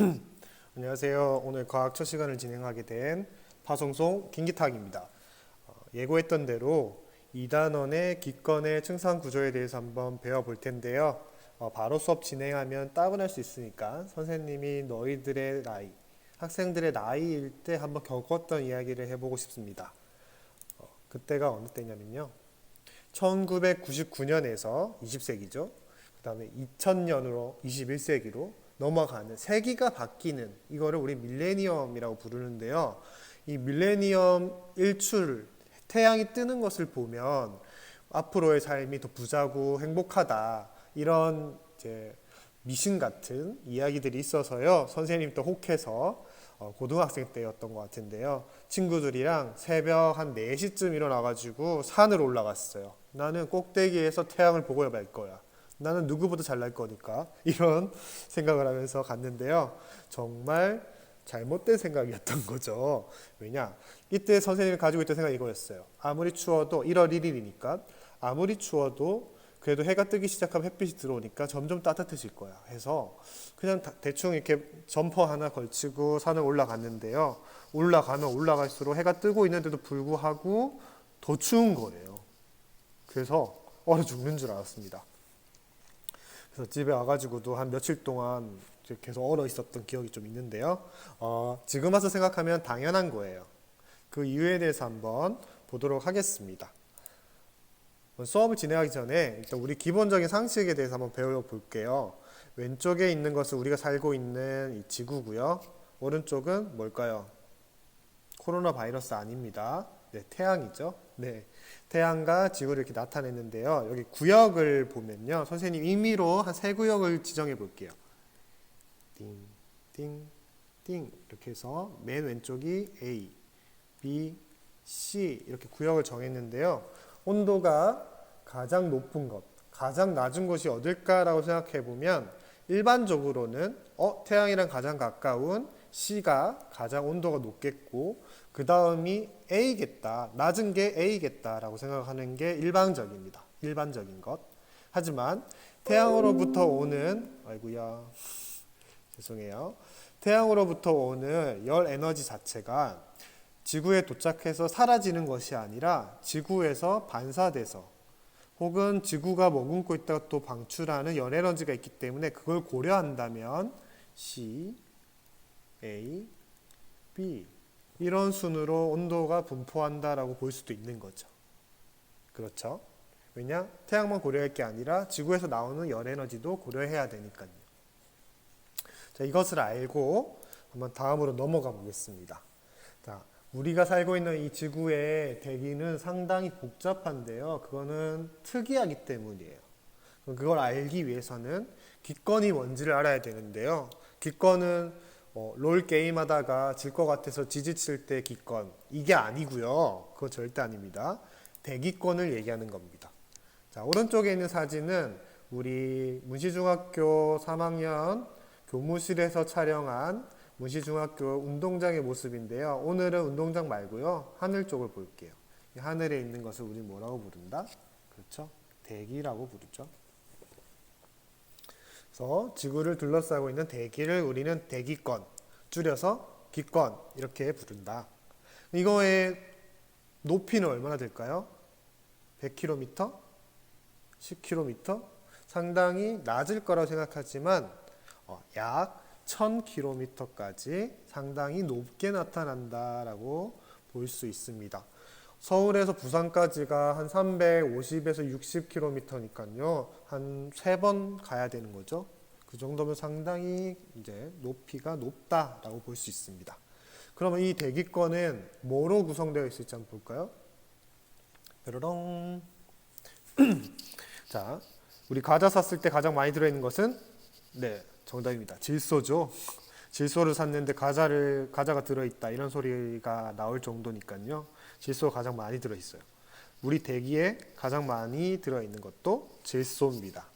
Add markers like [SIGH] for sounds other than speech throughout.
[CLEARS THROAT] 안녕하세요. 오늘 과학 첫 시간을 진행하게 된 파송송 김기탁입니다. 어, 예고했던 대로 2단원의 기권의 층상 구조에 대해서 한번 배워볼 텐데요. 어, 바로 수업 진행하면 따분할 수 있으니까 선생님이 너희들의 나이, 학생들의 나이일 때 한번 겪었던 이야기를 해보고 싶습니다. 어, 그때가 어느 때냐면요. 1999년에서 20세기죠. 그 다음에 2000년으로 21세기로 넘어가는 세기가 바뀌는 이거를 우리 밀레니엄이라고 부르는데요. 이 밀레니엄 일출 태양이 뜨는 것을 보면 앞으로의 삶이 더 부자고 행복하다 이런 이제 미신 같은 이야기들이 있어서요. 선생님도 혹해서 어, 고등학생 때였던 것 같은데요. 친구들이랑 새벽 한 4시쯤 일어나가지고 산을 올라갔어요. 나는 꼭대기에서 태양을 보고 말 거야. 나는 누구보다 잘날 거니까 [LAUGHS] 이런 생각을 하면서 갔는데요. 정말 잘못된 생각이었던 거죠. 왜냐? 이때 선생님이 가지고 있던 생각이 이거였어요. 아무리 추워도 1월 1일이니까 아무리 추워도 그래도 해가 뜨기 시작하면 햇빛이 들어오니까 점점 따뜻해질 거야. 해서 그냥 다- 대충 이렇게 점퍼 하나 걸치고 산을 올라갔는데요. 올라가면 올라갈수록 해가 뜨고 있는데도 불구하고 더 추운 거예요. 그래서 얼어 죽는 줄 알았습니다. 그래서 집에 와가지고도 한 며칠 동안 계속 얼어 있었던 기억이 좀 있는데요. 어, 지금 와서 생각하면 당연한 거예요. 그 이유에 대해서 한번 보도록 하겠습니다. 수업을 진행하기 전에 일단 우리 기본적인 상식에 대해서 한번 배워볼게요. 왼쪽에 있는 것은 우리가 살고 있는 이 지구고요. 오른쪽은 뭘까요? 코로나 바이러스 아닙니다. 네, 태양이죠. 네, 태양과 지구를 이렇게 나타냈는데요. 여기 구역을 보면요, 선생님 임의로 한 세 구역을 지정해 볼게요. 띵, 띵, 띵 이렇게 해서 맨 왼쪽이 A, B, C 이렇게 구역을 정했는데요. 온도가 가장 높은 것, 가장 낮은 곳이 어딜까라고 생각해 보면 일반적으로는 어 태양이랑 가장 가까운 C가 가장 온도가 높겠고 그 다음이 A겠다, 낮은 게 A겠다라고 생각하는 게 일반적입니다. 일반적인 것. 하지만 태양으로부터 오는 아이고야 죄송해요. 태양으로부터 오는 열 에너지 자체가 지구에 도착해서 사라지는 것이 아니라 지구에서 반사돼서 혹은 지구가 머금고 있다가 또 방출하는 열 에너지가 있기 때문에 그걸 고려한다면 C, A, B 이런 순으로 온도가 분포한다라고 볼 수도 있는 거죠. 그렇죠? 왜냐? 태양만 고려할 게 아니라 지구에서 나오는 열 에너지도 고려해야 되니까요. 자, 이것을 알고 한번 다음으로 넘어가 보겠습니다. 자, 우리가 살고 있는 이 지구의 대기는 상당히 복잡한데요. 그거는 특이하기 때문이에요. 그걸 알기 위해서는 기권이 뭔지를 알아야 되는데요. 기권은 어, 롤 게임 하다가 질 것 같아서 지지칠 때 기권 이게 아니고요. 그거 절대 아닙니다. 대기권을 얘기하는 겁니다. 자, 오른쪽에 있는 사진은 우리 문시중학교 3학년 교무실에서 촬영한 문시중학교 운동장의 모습인데요. 오늘은 운동장 말고요. 하늘 쪽을 볼게요. 이 하늘에 있는 것을 우리 뭐라고 부른다? 그렇죠? 대기라고 부르죠. 그래서 지구를 둘러싸고 있는 대기를 우리는 대기권, 줄여서 기권 이렇게 부른다. 이거의 높이는 얼마나 될까요? 100km? 10km? 상당히 낮을 거라고 생각하지만 어, 약 1000km까지 상당히 높게 나타난다라고 볼 수 있습니다. 서울에서 부산까지가 한 350에서 60km니까요. 한 세 번 가야 되는 거죠. 그 정도면 상당히 이제 높이가 높다라고 볼 수 있습니다. 그러면 이 대기권은 뭐로 구성되어 있을지 한번 볼까요? 뾰로롱. [CLEARS THROAT] 자, 우리 과자 샀을 때 가장 많이 들어있는 것은 네, 정답입니다. 질소죠. 질소를 샀는데 과자를 과자가 들어있다 이런 소리가 나올 정도니까요. 질소가 가장 많이 들어있어요. 우리 대기에 가장 많이 들어있는 것도 질소입니다.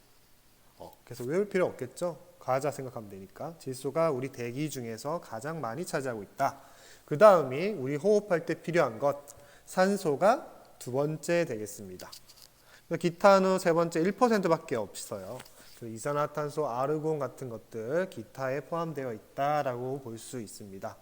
어, 그래서 외울 필요 없겠죠. 과자 생각하면 되니까 질소가 우리 대기 중에서 가장 많이 차지하고 있다. 그 다음이 우리 호흡할 때 필요한 것 산소가 두 번째 되겠습니다. 기타는 세 번째 1%밖에 없어요. 이산화탄소, 아르곤 같은 것들 기타에 포함되어 있다라고 볼 수 있습니다.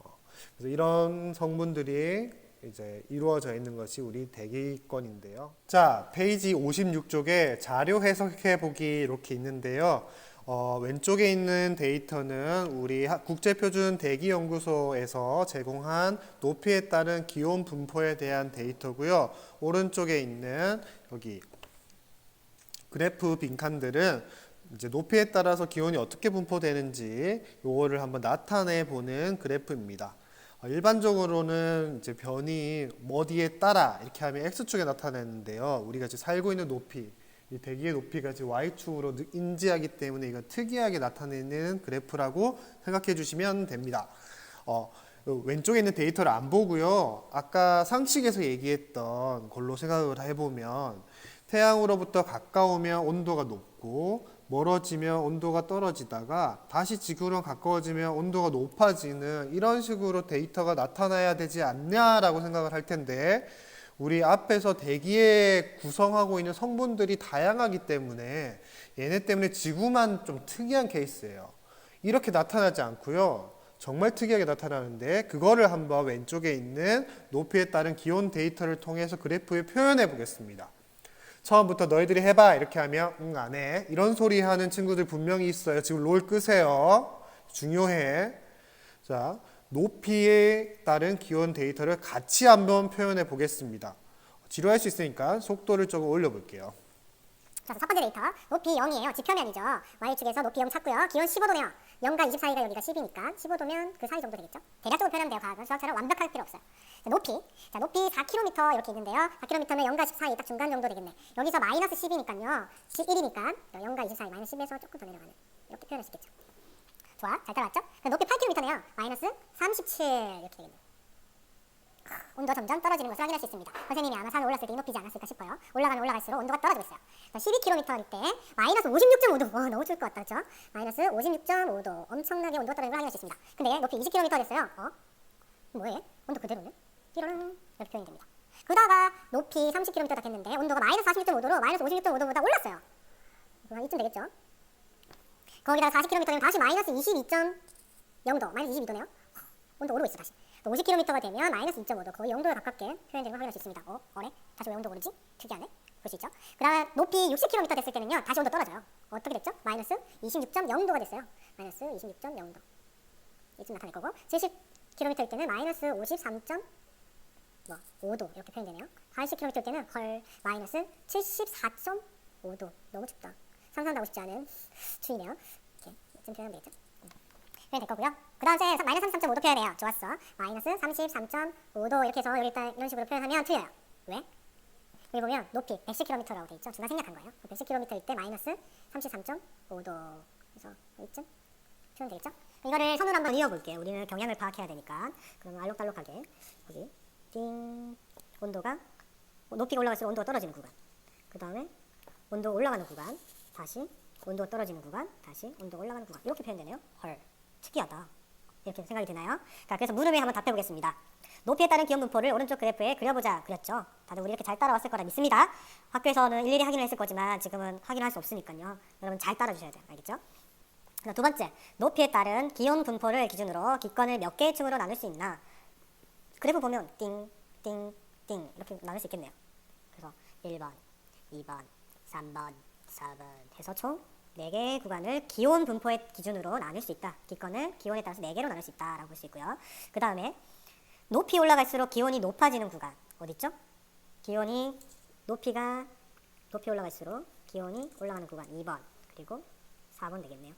어, 그래서 이런 성분들이 이제 이루어져 있는 것이 우리 대기권인데요. 자, 페이지 56쪽에 자료 해석해 보기 이렇게 있는데요. 어, 왼쪽에 있는 데이터는 우리 하- 국제표준 대기연구소에서 제공한 높이에 따른 기온 분포에 대한 데이터고요. 오른쪽에 있는 여기 그래프 빈칸들은 이제 높이에 따라서 기온이 어떻게 분포되는지 요거를 한번 나타내 보는 그래프입니다. 어, 일반적으로는 이제 변이 어디에 따라 이렇게 하면 x축에 나타내는데요. 우리가 지금 살고 있는 높이, 이 대기의 높이가 지금 y축으로 느- 인지하기 때문에 이건 특이하게 나타내는 그래프라고 생각해 주시면 됩니다. 어, 요 왼쪽에 있는 데이터를 안 보고요. 아까 상식에서 얘기했던 걸로 생각을 해보면 태양으로부터 가까우면 온도가 높고 멀어지면 온도가 떨어지다가 다시 지구로 가까워지면 온도가 높아지는 이런 식으로 데이터가 나타나야 되지 않냐라고 생각을 할 텐데 우리 앞에서 대기에 구성하고 있는 성분들이 다양하기 때문에 얘네 때문에 지구만 좀 특이한 케이스예요. 이렇게 나타나지 않고요. 정말 특이하게 나타나는데 그거를 한번 왼쪽에 있는 높이에 따른 기온 데이터를 통해서 그래프에 표현해 보겠습니다. 처음부터 너희들이 해봐 이렇게 하면 응 안 해. 이런 소리 하는 친구들 분명히 있어요. 지금 롤 끄세요. 중요해. 자, 높이에 따른 기온 데이터를 같이 한번 표현해 보겠습니다. 지루할 수 있으니까 속도를 조금 올려 볼게요. 자, 첫 번째 데이터 높이 0이에요. 지표면이죠. y축에서 높이 0 찾고요. 기온 15도네요. 0과 20 사이가 여기가 10이니까 15도면 그 사이 정도 되겠죠. 대략적으로 표현하면 돼요. 과학은 수학처럼 완벽할 필요 없어요. 자, 높이. 자, 높이 4km 이렇게 있는데요. 4km면 0과 10 사이 딱 중간 정도 되겠네. 여기서 마이너스 10이니까요. 11이니까 0과 20 사이 마이너스 10에서 조금 더 내려가는. 이렇게 표현할 수 있겠죠. 좋아. 잘 따라왔죠? 그럼 높이 8km네요. 마이너스 37 이렇게 되겠네. 온도가 점점 떨어지는 것을 확인할 수 있습니다. 선생님이 아마 산을 올랐을 때 이 높이지 않았을까 싶어요. 올라가면 올라갈수록 온도가 떨어지고 있어요. 12km일 때 마이너스 56.5도. 와, 너무 추울 것 같다, 그렇죠? 마이너스 56.5도. 엄청나게 온도가 떨어지는 걸 확인할 수 있습니다. 근데 높이 20km 됐어요. 어? 뭐해? 온도 그대로네? 띠로랑 이렇게 표현이 됩니다. 그러다가 높이 30km 딱 했는데 온도가 마이너스 46.5도로 마이너스 56.5도보다 올랐어요. 한 이쯤 되겠죠? 거기다가 40km면 다시 마이너스 22.0도, 마이너스 22도네요. 온도 오르고 있어 다시. 또 50km가 되면 마이너스 2.5도 거의 0도에 가깝게 표현되는 걸 확인할 수 있습니다. 어, 어래? 다시 왜 온도 오르지? 특이하네. 볼 수 있죠. 그 다음 높이 60km 됐을 때는요, 다시 온도 떨어져요. 어떻게 됐죠? 마이너스 26.0도가 됐어요. 마이너스 26.0도. 이쯤 나타낼 거고 70km일 때는 마이너스 53. 뭐 5도 이렇게 표현되네요. 80km일 때는 헐 마이너스 74.5도. 너무 춥다. 상상도 하고 싶지 않은 추위네요. 이렇게 이쯤 표현하면 되겠죠? 될 거고요. 그 다음 에 마이너스 33.5도 표현해요. 좋았어. 마이너스 33.5도 이렇게 해서 일단 이런 식으로 표현하면 틀려요. 왜? 여기 보면 높이 110km라고 돼 있죠. 중간 생략한 거예요. 110km일 때 마이너스 33.5도. 그래서 여기쯤 표현 되겠죠? 이거를 선으로 한번 이어볼게요. 우리는 경향을 파악해야 되니까. 그러면 알록달록하게 여기 띵 온도가 높이가 올라갈수록 온도가 떨어지는 구간. 그 다음에 온도 올라가는 구간. 다시 온도가 떨어지는 구간. 다시 온도 올라가는 구간. 이렇게 표현되네요. 헐. 특이하다. 이렇게 생각이 드나요? 자, 그래서 물음에 한번 답해 보겠습니다. 높이에 따른 기온 분포를 오른쪽 그래프에 그려보자 그렸죠. 다들 우리 이렇게 잘 따라왔을 거라 믿습니다. 학교에서는 일일이 확인을 했을 거지만 지금은 확인할 수 없으니까요. 여러분 잘 따라주셔야 돼요. 알겠죠? 두 번째, 높이에 따른 기온 분포를 기준으로 기권을 몇 개의 층으로 나눌 수 있나? 그래프 보면 띵, 띵, 띵 이렇게 나눌 수 있겠네요. 그래서 1번, 2번, 3번, 4번 해서 총 4개의 구간을 기온 분포의 기준으로 나눌 수 있다. 기권을 기온에 따라서 4개로 나눌 수 있다라고 볼 수 있고요. 그 다음에 높이 올라갈수록 기온이 높아지는 구간 어딨죠? 기온이 높이가 높이 올라갈수록 기온이 올라가는 구간 2번 그리고 4번 되겠네요.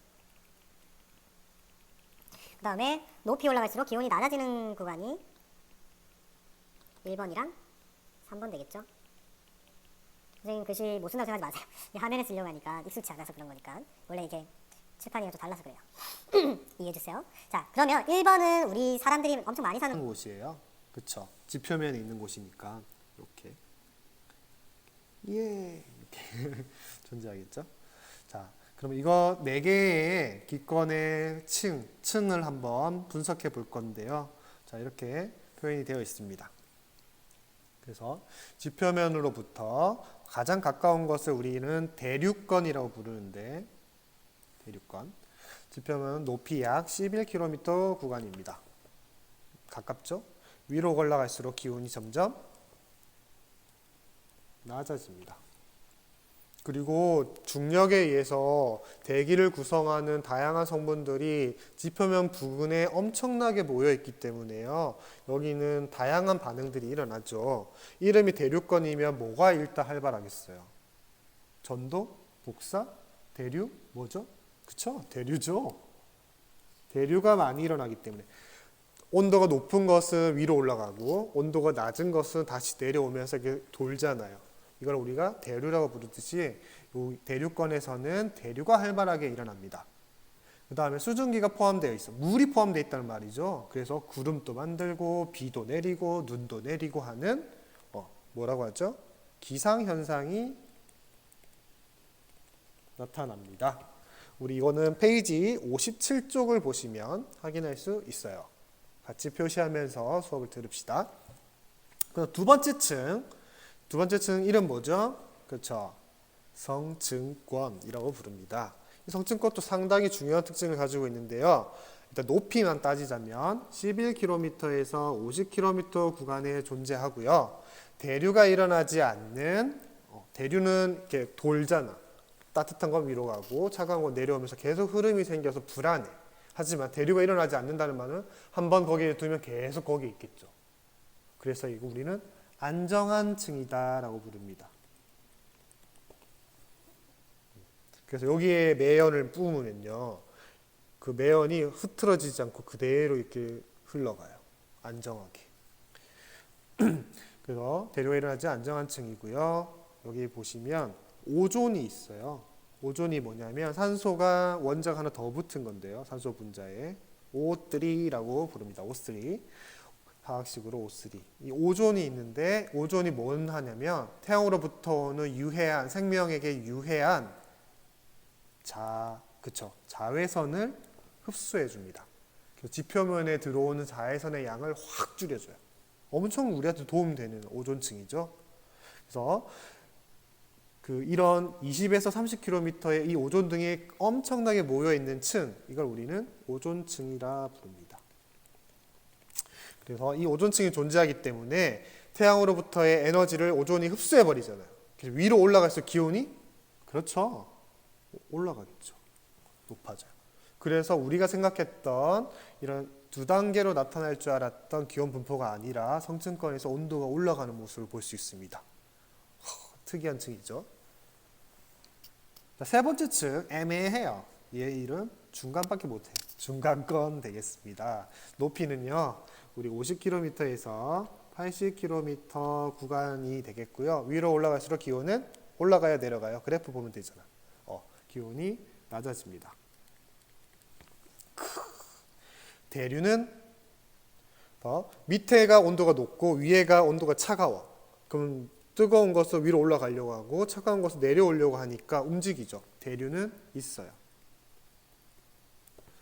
그 다음에 높이 올라갈수록 기온이 낮아지는 구간이 1번이랑 3번 되겠죠? 선생님 글씨 못 쓴다고 생각하지 마세요. [LAUGHS] 이 화면에 쓰려고 하니까 익숙치 않아서 그런 거니까. 원래 이게 칠판이 좀 달라서 그래요. [CLEARS THROAT] 이해해주세요. 자, 그러면 1번은 우리 사람들이 엄청 많이 사는 곳이에요. 그쵸? 지표면에 있는 곳이니까 이렇게 예 이렇게 [LAUGHS] 존재하겠죠. 자, 그럼 이거 네 개의 기권의 층 층을 한번 분석해 볼 건데요. 자, 이렇게 표현이 되어 있습니다. 그래서 지표면으로부터 가장 가까운 것을 우리는 대륙권이라고 부르는데 대륙권 지표면 높이 약 11km 구간입니다. 가깝죠? 위로 올라갈수록 기온이 점점 낮아집니다. 그리고 중력에 의해서 대기를 구성하는 다양한 성분들이 지표면 부근에 엄청나게 모여 있기 때문에요. 여기는 다양한 반응들이 일어나죠. 이름이 대륙권이면 뭐가 일단 활발하겠어요? 전도, 복사, 대류, 뭐죠? 그쵸? 대류죠. 대류가 많이 일어나기 때문에 온도가 높은 것은 위로 올라가고 온도가 낮은 것은 다시 내려오면서 이렇게 돌잖아요. 이걸 우리가 대류라고 부르듯이 요 대류권에서는 대류가 활발하게 일어납니다. 그 다음에 수증기가 포함되어 있어. 물이 포함되어 있다는 말이죠. 그래서 구름도 만들고 비도 내리고 눈도 내리고 하는 어, 뭐라고 하죠? 기상 현상이 나타납니다. 우리 이거는 페이지 57쪽을 보시면 확인할 수 있어요. 같이 표시하면서 수업을 들읍시다. 두 번째 층, 두 번째 층 이름 뭐죠? 그렇죠. 성층권이라고 부릅니다. 이 성층권도 상당히 중요한 특징을 가지고 있는데요. 일단 높이만 따지자면 11km에서 50km 구간에 존재하고요. 대류가 일어나지 않는 어, 대류는 이렇게 돌잖아. 따뜻한 건 위로 가고 차가운 건 내려오면서 계속 흐름이 생겨서 불안해. 하지만 대류가 일어나지 않는다는 말은 한 번 거기에 두면 계속 거기에 있겠죠. 그래서 이거 우리는 안정한 층이다라고 부릅니다. 그래서 여기에 매연을 뿜으면요. 그 매연이 흐트러지지 않고 그대로 이렇게 흘러가요. 안정하게. [CLEARS THROAT] 그래서 대류가 일어나지 안정한 층이고요. 여기 보시면 오존이 있어요. 오존이 뭐냐면 산소가 원자가 하나 더 붙은 건데요. 산소 분자에 O3라고 부릅니다. O3. 화학식으로 O3. 이 오존이 있는데 오존이 뭔 하냐면 태양으로부터 오는 유해한 생명에게 유해한 자 그쵸 자외선을 흡수해 줍니다. 지표면에 들어오는 자외선의 양을 확 줄여줘요. 엄청 우리한테 도움되는 오존층이죠. 그래서 그 이런 20에서 30km의 이 오존 등이 엄청나게 모여 있는 층, 이걸 우리는 오존층이라 부릅니다. 그래서 이 오존층이 존재하기 때문에 태양으로부터의 에너지를 오존이 흡수해 버리잖아요. 그래서 위로 올라갈수록 기온이 그렇죠. 올라가겠죠. 높아져요. 그래서 우리가 생각했던 이런 두 단계로 나타날 줄 알았던 기온 분포가 아니라 성층권에서 온도가 올라가는 모습을 볼 수 있습니다. 허, 특이한 층이죠. 자, 세 번째 층 애매해요. 얘 이름 중간밖에 못해. 중간권 되겠습니다. 높이는요. 우리 50km에서 80km 구간이 되겠고요. 위로 올라갈수록 기온은 올라가야 내려가요. 그래프 보면 되잖아. 어, 기온이 낮아집니다. 대류는 더 밑에가 온도가 높고 위에가 온도가 차가워. 그럼 뜨거운 것을 위로 올라가려고 하고 차가운 것을 내려오려고 하니까 움직이죠. 대류는 있어요.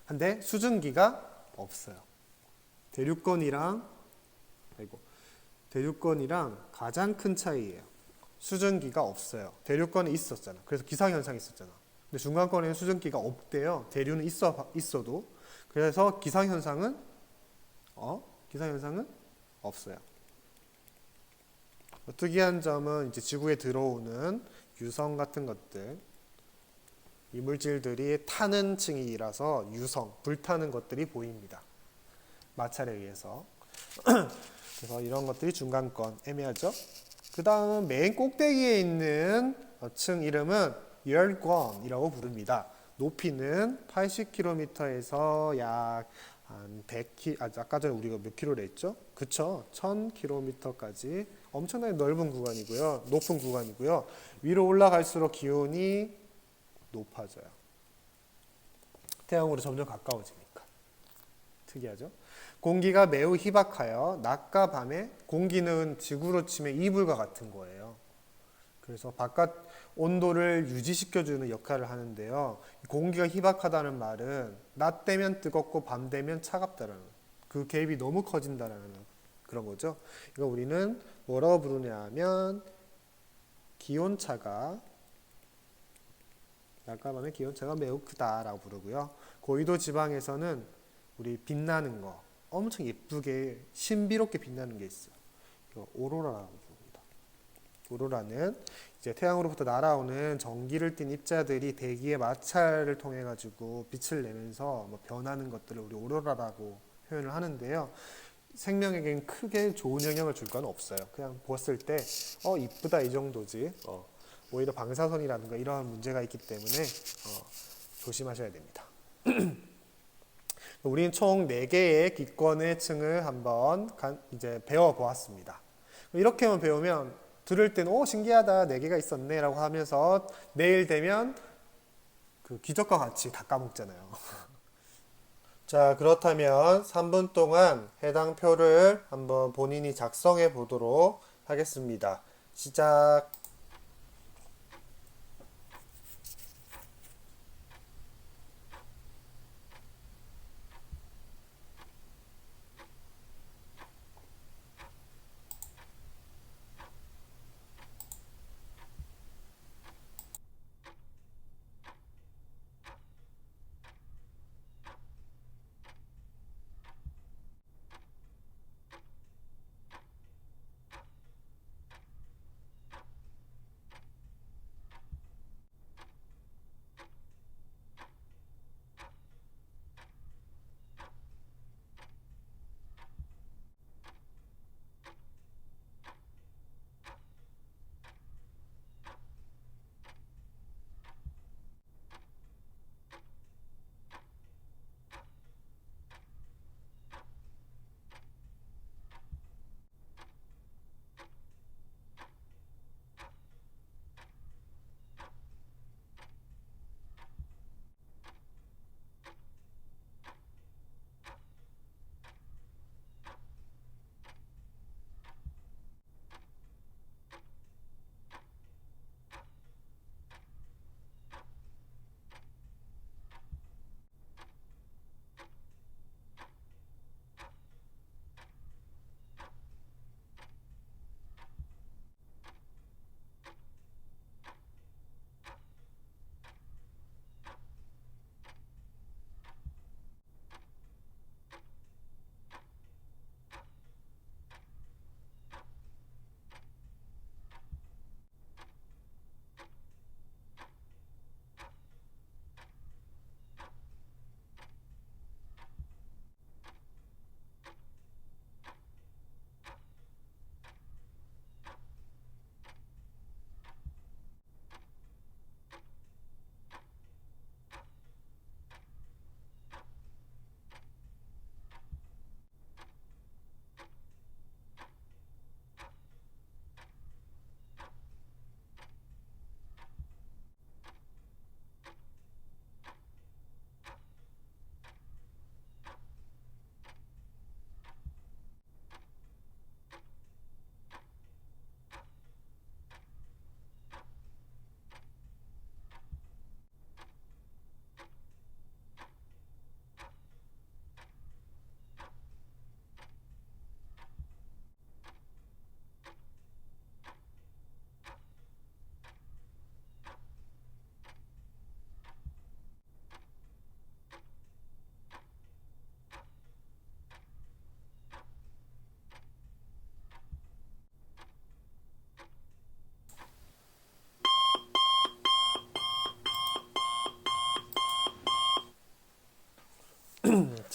근데 수증기가 없어요. 대륙권이랑 아이고 대륙권이랑 가장 큰 차이예요. 수증기가 없어요. 대륙권에 있었잖아. 그래서 기상 현상이 있었잖아. 근데 중간권에는 수증기가 없대요. 대류는 있어 있어도 그래서 기상 현상은 어 기상 현상은 없어요. 특이한 점은 이제 지구에 들어오는 유성 같은 것들 이물질들이 타는 층이라서 유성 불타는 것들이 보입니다. 마찰에 의해서 [CLEARS THROAT] 그래서 이런 것들이 중간권 애매하죠. 그 다음 맨 꼭대기에 있는 층 이름은 열권이라고 부릅니다. 높이는 80km에서 약 한 100km, 아, 아까 전에 우리가 몇 킬로를 했죠? 그쵸? 1000km까지 엄청나게 넓은 구간이고요. 높은 구간이고요. 위로 올라갈수록 기온이 높아져요. 태양으로 점점 가까워지니까. 특이하죠? 공기가 매우 희박하여 낮과 밤에 공기는 지구로 치면 이불과 같은 거예요. 그래서 바깥 온도를 유지시켜주는 역할을 하는데요. 공기가 희박하다는 말은 낮 되면 뜨겁고 밤 되면 차갑다라는 그 갭이 너무 커진다라는 그런 거죠. 이거 우리는 뭐라고 부르냐 하면 기온차가 낮과 밤의 기온차가 매우 크다라고 부르고요. 고위도 지방에서는 우리 빛나는 거 엄청 예쁘게 신비롭게 빛나는 게 있어요. 오로라라고 부릅니다. 오로라는 이제 태양으로부터 날아오는 전기를 띤 입자들이 대기의 마찰을 통해 가지고 빛을 내면서 뭐 변하는 것들을 우리 오로라라고 표현을 하는데요. 생명에겐 크게 좋은 영향을 줄 건 없어요. 그냥 보았을 때, 어, 이쁘다 이 정도지. 어, 오히려 방사선이라든가 이러한 문제가 있기 때문에 어, 조심하셔야 됩니다. [CLEARS THROAT] 우리는 총 4개의 기권의 층을 한번 간- 이제 배워보았습니다. 이렇게만 배우면 들을 때는 오 신기하다 4개가 있었네 라고 하면서 내일 되면 그 기적과 같이 다 까먹잖아요. [LAUGHS] 자, 그렇다면 3분 동안 해당 표를 한번 본인이 작성해 보도록 하겠습니다. 시작.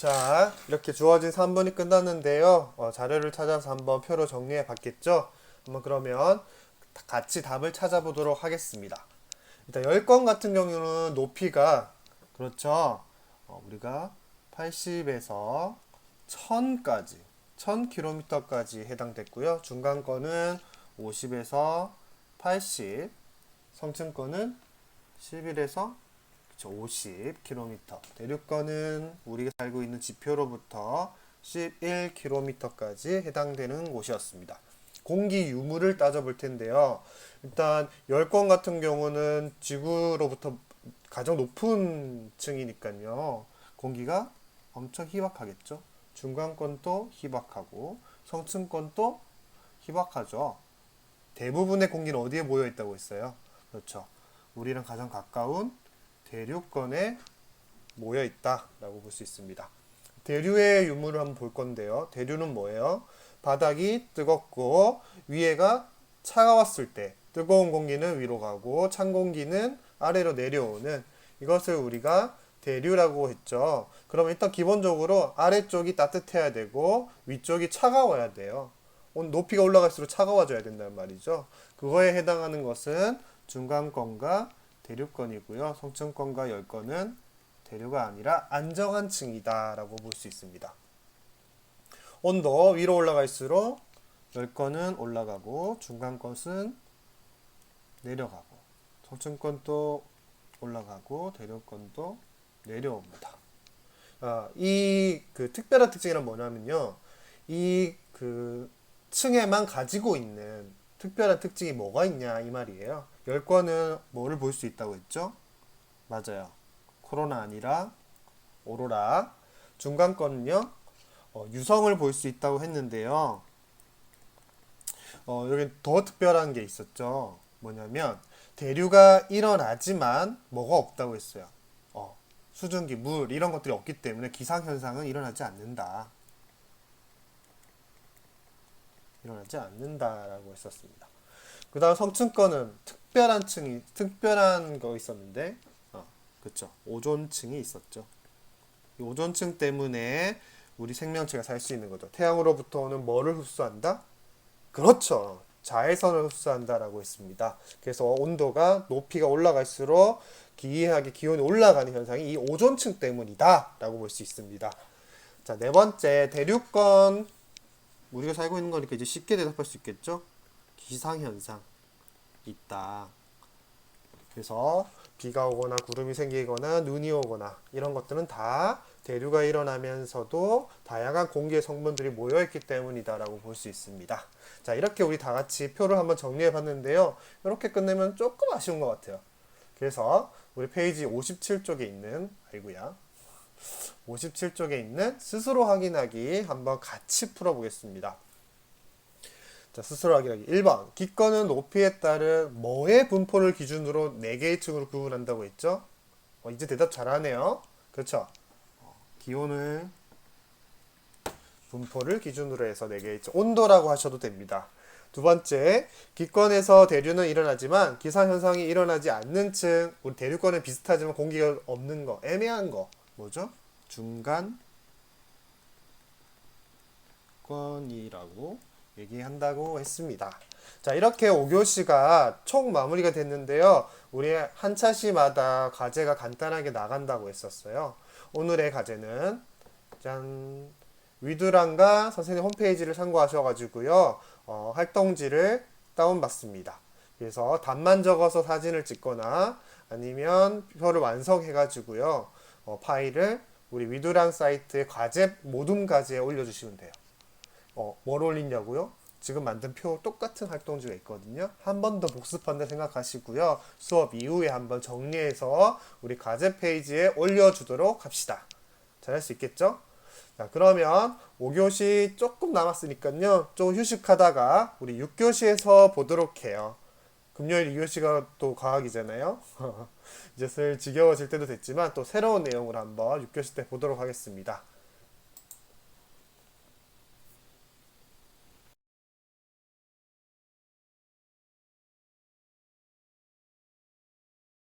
자, 이렇게 주어진 3분이 끝났는데요. 어, 자료를 찾아서 한번 표로 정리해 봤겠죠? 한번 그러면 다- 같이 답을 찾아보도록 하겠습니다. 일단 10건 같은 경우는 높이가, 그렇죠? 어, 우리가 80에서 1000까지, 1000km까지 해당됐고요. 중간 거는 50에서 80, 성층 거는 11에서 50km. 대륙권은 우리가 살고 있는 지표로부터 11km까지 해당되는 곳이었습니다. 공기 유무를 따져볼 텐데요. 일단 열권 같은 경우는 지구로부터 가장 높은 층이니까요. 공기가 엄청 희박하겠죠. 중간권도 희박하고 성층권도 희박하죠. 대부분의 공기는 어디에 모여 있다고 했어요? 그렇죠. 우리랑 가장 가까운 대류권에 모여 있다라고 볼 수 있습니다. 대류의 유무를 한번 볼 건데요. 대류는 뭐예요? 바닥이 뜨겁고 위에가 차가웠을 때 뜨거운 공기는 위로 가고 찬 공기는 아래로 내려오는 이것을 우리가 대류라고 했죠. 그럼 일단 기본적으로 아래쪽이 따뜻해야 되고 위쪽이 차가워야 돼요. 온- 높이가 올라갈수록 차가워져야 된다는 말이죠. 그거에 해당하는 것은 중간권과 대류권이고요. 성층권과 열권은 대류가 아니라 안정한 층이다라고 볼 수 있습니다. 온도 위로 올라갈수록 열권은 올라가고 중간권은 내려가고 성층권도 올라가고 대류권도 내려옵니다. 아, 이그 특별한 특징이란 뭐냐면요. 이 그 층에만 가지고 있는 특별한 특징이 뭐가 있냐 이 말이에요. 열권은 뭐를 볼 수 있다고 했죠? 맞아요. 코로나 아니라 오로라. 중간권은요. 어, 유성을 볼 수 있다고 했는데요. 어, 여기 더 특별한 게 있었죠. 뭐냐면 대류가 일어나지만 뭐가 없다고 했어요. 어, 수증기, 물 이런 것들이 없기 때문에 기상 현상은 일어나지 않는다. 일어나지 않는다라고 했었습니다. 그 다음 성층권은 특별한 층이 특별한 거 있었는데, 어, 그렇죠. 오존층이 있었죠. 이 오존층 때문에 우리 생명체가 살 수 있는 거죠. 태양으로부터 오는 뭐를 흡수한다? 그렇죠. 자외선을 흡수한다라고 했습니다. 그래서 온도가 높이가 올라갈수록 기이하게 기온이 올라가는 현상이 이 오존층 때문이다라고 볼 수 있습니다. 자, 네 번째 대륙권 우리가 살고 있는 거니까 이제 쉽게 대답할 수 있겠죠? 기상 현상 있다. 그래서 비가 오거나 구름이 생기거나 눈이 오거나 이런 것들은 다 대류가 일어나면서도 다양한 공기의 성분들이 모여있기 때문이다라고 볼 수 있습니다. 자, 이렇게 우리 다 같이 표를 한번 정리해 봤는데요. 이렇게 끝내면 조금 아쉬운 것 같아요. 그래서 우리 페이지 57쪽에 있는, 아이고야. 57쪽에 있는 스스로 확인하기 한번 같이 풀어보겠습니다. 자, 스스로 확인하기. 1번. 기권은 높이에 따른 뭐의 분포를 기준으로 4개의 층으로 구분한다고 했죠? 어, 이제 대답 잘하네요. 그렇죠? 어, 기온을 분포를 기준으로 해서 4개의 층. 온도라고 하셔도 됩니다. 두 번째, 기권에서 대류는 일어나지만 기상 현상이 일어나지 않는 층, 우리 대류권은 비슷하지만 공기가 없는 거, 애매한 거, 뭐죠? 중간 권이라고 얘기한다고 했습니다. 자, 이렇게 5교시가 총 마무리가 됐는데요. 우리 한 차시마다 과제가 간단하게 나간다고 했었어요. 오늘의 과제는 짠 위두랑과 선생님 홈페이지를 참고하셔가지고요. 어, 활동지를 다운받습니다. 그래서 답만 적어서 사진을 찍거나 아니면 표를 완성해가지고요. 어, 파일을 우리 위두랑 사이트의 과제 모둠 과제에 올려주시면 돼요. 어, 뭘 올리냐고요? 지금 만든 표 똑같은 활동지가 있거든요. 한 번 더 복습한다 생각하시고요. 수업 이후에 한번 정리해서 우리 과제 페이지에 올려주도록 합시다. 잘할 수 있겠죠? 자, 그러면 5교시 조금 남았으니까요. 좀 휴식하다가 우리 6교시에서 보도록 해요. 금요일 2교시가 또 과학이잖아요. [LAUGHS] 이제 슬 지겨워질 때도 됐지만 또 새로운 내용을 한번 6교시 때 보도록 하겠습니다.